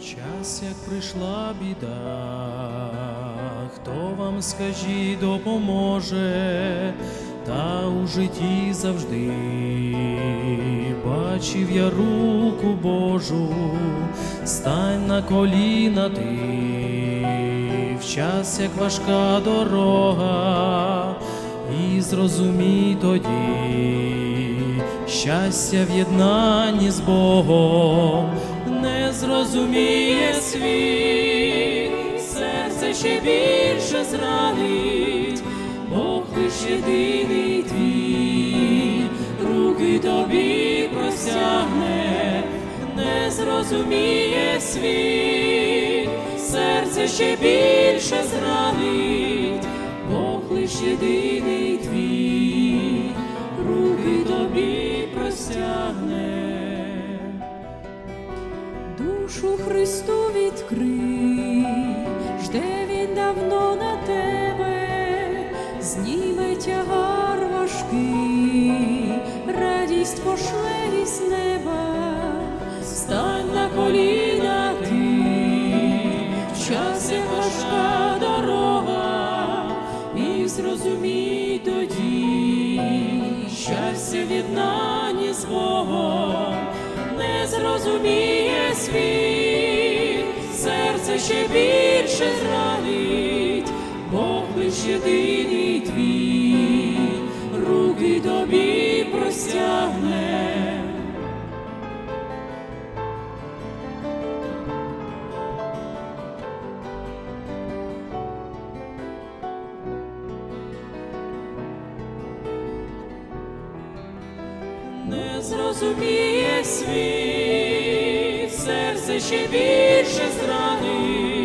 час, як прийшла біда, хто вам скажіть допоможе, та у житті завжди бачив я руку Божу, стань на коліна ти, в час, як важка дорога, і зрозумій тоді, щастя в єднанні з Богом. Не зрозуміє світ, серце ще більше зранить, Бог лиш єдиний твій, руки тобі простягне, не зрозуміє світ, серце ще більше зранить, Бог лиш єдиний Душу Христу відкрий, жде він давно на тебе, зніме тягар важкий, радість пошле із неба, Стань на коліна ти, в час важка дорога, і зрозумій тоді, щастя в єднанні з Богом, не зрозуміє світ, серце ще більше зранить, Бог лиш єдиний твій, руки тобі простягне. не зрозуміє світ, ще більше зранить,